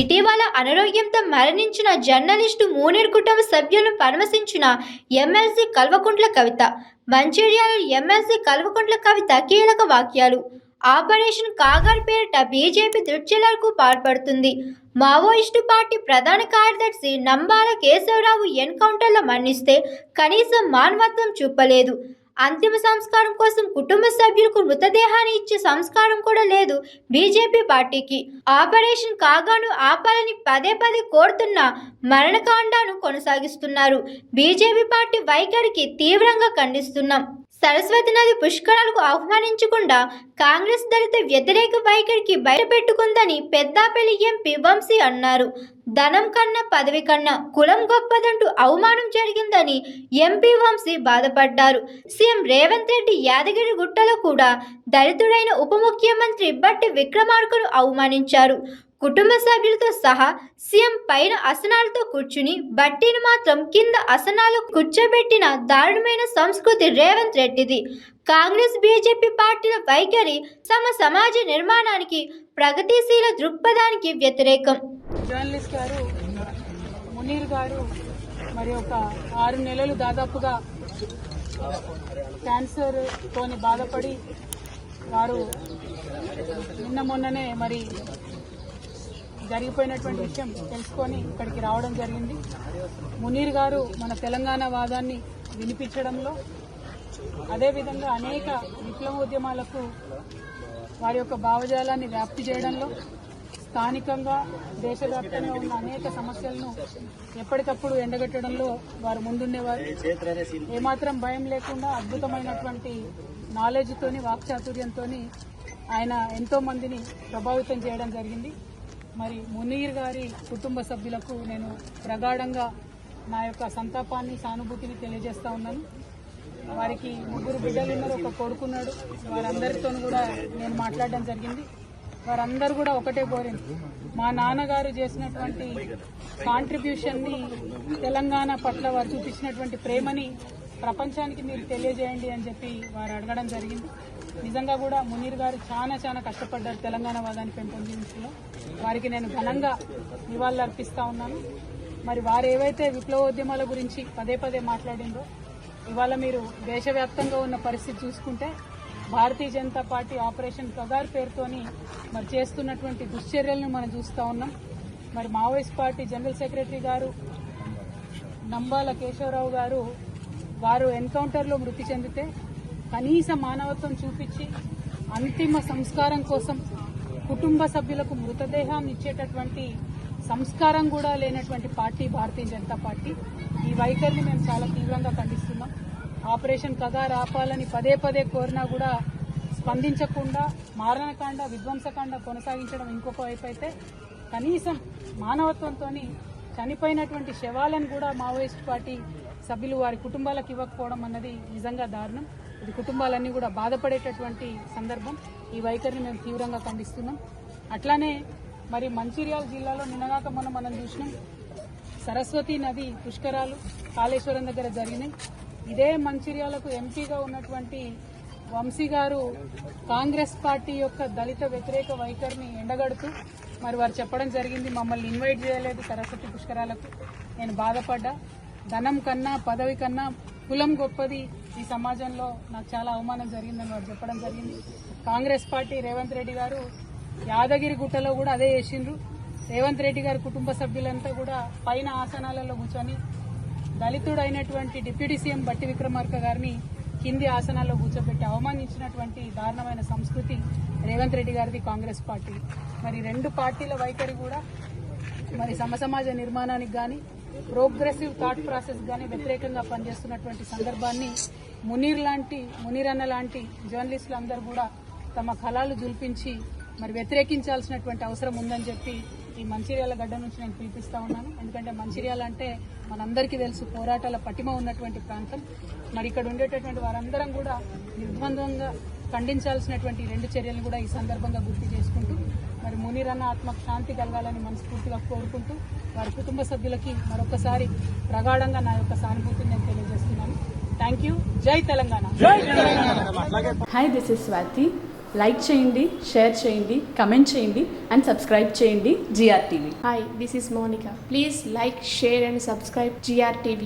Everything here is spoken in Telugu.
ఇటీవల అనారోగ్యంతో మరణించిన జర్నలిస్టు మూనేర్ కుటుంబ సభ్యులను పరామర్శించిన ఎమ్మెల్సీ కల్వకుంట్ల కవిత. మంచిర్యాల ఎమ్మెల్సీ కల్వకుంట్ల కవిత కీలక వాక్యాలు ఆపరేషన్ కాగర్ పేరిట బీజేపీ దుర్చర్యలకు పాల్పడుతుంది. మావోయిస్టు పార్టీ ప్రధాన కార్యదర్శి నంబాల కేశవరావు ఎన్కౌంటర్లో మరణిస్తే కనీసం మానవత్వం చూపలేదు. అంతిమ సంస్కారం కోసం కుటుంబ సభ్యులకు మృతదేహాన్ని ఇచ్చే సంస్కారం కూడా లేదు బీజేపీ పార్టీకి. ఆపరేషన్ కాగాను ఆపాలని పదే పదే కోరుతున్న మరణకాండాను కొనసాగిస్తున్నారు. బీజేపీ పార్టీ వైఖరికి తీవ్రంగా ఖండిస్తున్నాం. సరస్వతి నది పుష్కరాలకు ఆహ్వానించకుండా కాంగ్రెస్ దళిత వ్యతిరేక వైఖరికి బయటపెట్టుకుందని పెద్దాపల్లి ఎంపీ వంశీ అన్నారు. ధనం కన్నా పదవి కన్నా కులం గొప్పదంటూ అవమానం జరిగిందని ఎంపీ వంశీ బాధపడ్డారు. సీఎం రేవంత్ రెడ్డి యాదగిరి గుట్టలో కూడా దళితుడైన ఉప ముఖ్యమంత్రి బట్టి విక్రమార్కను అవమానించారు. కుటుంబ సభ్యులతో సహా సీఎం పైన అసనాలతో కూర్చుని బట్టిని మాత్రం కింద అసనాలు కూర్చోబెట్టిన దారుణమైన సంస్కృతి రేవంత్ రెడ్డిది. కాంగ్రెస్ బీజేపీ పార్టీల వైఖరి తమ సమాజ నిర్మాణానికి ప్రగతిశీల దృక్పథానికి వ్యతిరేకం. జర్నలిస్ట్ గారు మునీర్ గారు మరి ఒక ఆరు నెలలు దాదాపుగా క్యాన్సర్ తోని బాధపడి వారు నిన్న మొన్ననే మరి జరిగిపోయినటువంటి విషయం తెలుసుకొని ఇక్కడికి రావడం జరిగింది. మునీర్ గారు మన తెలంగాణ వాదాన్ని వినిపించడంలో అదేవిధంగా అనేక విప్లవోద్యమాలకు వారి యొక్క భావజాలాన్ని వ్యాప్తి చేయడంలో స్థానికంగా దేశవ్యాప్తంగా ఉన్న అనేక సమస్యలను ఎప్పటికప్పుడు ఎండగట్టడంలో వారు ముందుండేవారు. ఏమాత్రం భయం లేకుండా అద్భుతమైనటువంటి నాలెడ్జ్తోని వాక్చాతుర్యంతో ఆయన ఎంతో మందిని ప్రభావితం చేయడం జరిగింది. మరి మునీర్ గారి కుటుంబ సభ్యులకు నేను ప్రగాఢంగా నా యొక్క సంతాపాన్ని సానుభూతిని తెలియజేస్తా ఉన్నాను. వారికి ముగ్గురు బిడ్డలు ఉన్నారు ఒక కొడుకున్నాడు. వారందరితో కూడా నేను మాట్లాడడం జరిగింది. వారందరూ కూడా ఒకటే కోరింది మా నాన్నగారు చేసినటువంటి కాంట్రిబ్యూషన్ని తెలంగాణ పట్ల వారు చూపించినటువంటి ప్రేమని ప్రపంచానికి మీరు తెలియజేయండి అని చెప్పి వారు అడగడం జరిగింది. నిజంగా కూడా మునీర్ గారు చాలా చాలా కష్టపడ్డారు తెలంగాణ వాదాన్ని పెంపొందించడంలో. వారికి నేను ఘనంగా నివాళులు అర్పిస్తా ఉన్నాను. మరి వారు ఏవైతే విప్లవోద్యమాల గురించి పదే పదే మాట్లాడిందో ఇవాళ మీరు దేశవ్యాప్తంగా ఉన్న పరిస్థితి చూసుకుంటే భారతీయ జనతా పార్టీ ఆపరేషన్ కగార్ పేరుతోని మరి చేస్తున్నటువంటి దుశ్చర్యలను మనం చూస్తూ ఉన్నాం. మరి మావోయిస్ట్ పార్టీ జనరల్ సెక్రటరీ గారు నంబాల కేశవరావు గారు వారు ఎన్కౌంటర్లో మృతి చెందితే కనీస మానవత్వం చూపించి అంతిమ సంస్కారం కోసం కుటుంబ సభ్యులకు మృతదేహాన్ని ఇచ్చేటటువంటి సంస్కారం కూడా లేనటువంటి పార్టీ భారతీయ జనతా పార్టీ. ఈ వైఖరిని మేము చాలా తీవ్రంగా ఖండిస్తున్నాం. ఆపరేషన్ కగార్ రాపాలని పదే పదే కోరినా కూడా స్పందించకుండా మారణకాండ విధ్వంసకాండ కొనసాగించడం ఇంకొక వైపు అయితే కనీసం మానవత్వంతో చనిపోయినటువంటి శవాలను కూడా మావోయిస్ట్ పార్టీ సభ్యులు వారి కుటుంబాలకు ఇవ్వకపోవడం అన్నది నిజంగా దారుణం. ఇది కుటుంబాలన్నీ కూడా బాధపడేటటువంటి సందర్భం. ఈ వైఖరిని మేము తీవ్రంగా ఖండిస్తున్నాం. అట్లానే మరి మంచిర్యాల జిల్లాలో నిన్నగాక మొన్న మనం చూసినాం సరస్వతి నది పుష్కరాలు కాళేశ్వరం దగ్గర జరిగినాయి. ఇదే మంచిర్యాలకు ఎంపీగా ఉన్నటువంటి వంశీ గారు కాంగ్రెస్ పార్టీ యొక్క దళిత వ్యతిరేక వైఖరిని ఎండగడుతూ మరి వారు చెప్పడం జరిగింది మమ్మల్ని ఇన్వైట్ చేయలేదు సరస్వతి పుష్కరాలకు. నేను బాధపడ్డా. ధనం కన్నా పదవి కన్నా కులం గొప్పది ఈ సమాజంలో. నాకు చాలా అవమానం జరిగిందని వారు చెప్పడం జరిగింది. కాంగ్రెస్ పార్టీ రేవంత్ రెడ్డి గారు యాదగిరి గుట్టలో కూడా అదే చేసిండ్రు. రేవంత్ రెడ్డి గారి కుటుంబ సభ్యులంతా కూడా పైన ఆసనాలలో కూర్చొని దళితుడైనటువంటి డిప్యూటీ సీఎం బట్టి విక్రమార్క గారిని కింది ఆసనాల్లో కూర్చోబెట్టి అవమానించినటువంటి దారుణమైన సంస్కృతి రేవంత్ రెడ్డి గారిది కాంగ్రెస్ పార్టీ మరి రెండు పార్టీల వైఖరి కూడా మరి సమసమాజ నిర్మాణానికి కానీ ప్రోగ్రెసివ్ థాట్ ప్రాసెస్ కానీ వ్యతిరేకంగా పనిచేస్తున్నటువంటి సందర్భాన్ని మునీర్ లాంటి మునీర్ అన్న లాంటి జర్నలిస్టులు అందరూ కూడా తమ కళాలు జుల్పించి మరి వ్యతిరేకించాల్సినటువంటి అవసరం ఉందని చెప్పి ఈ మంచిర్యాల గడ్డ నుంచి నేను పిలిపిస్తా ఉన్నాను. ఎందుకంటే మంచిర్యాల అంటే మనందరికీ తెలుసు పోరాటాల పటిమ ఉన్నటువంటి ప్రాంతం. మరి ఇక్కడ ఉండేటటువంటి వారందరం కూడా నిర్బంధంగా ఖండించాల్సినటువంటి రెండు చర్యలను కూడా ఈ సందర్భంగా గుర్తు చేసుకుంటూ మరి మునీరన్న ఆత్మకు శాంతి కలగాలని మనస్ఫూర్తిగా కోరుకుంటూ వారి కుటుంబ సభ్యులకి మరొకసారి ప్రగాఢంగా నా యొక్క సానుభూతిని నేను తెలియజేస్తున్నాను thank you Jai Telangana Hi, this is Swati. Like చేయండి షేర్ చేయండి కమెంట్ చేయండి అండ్ సబ్స్క్రైబ్ చేయండి GR TV Hi, this is Monica. Please like, share, and subscribe GRTV.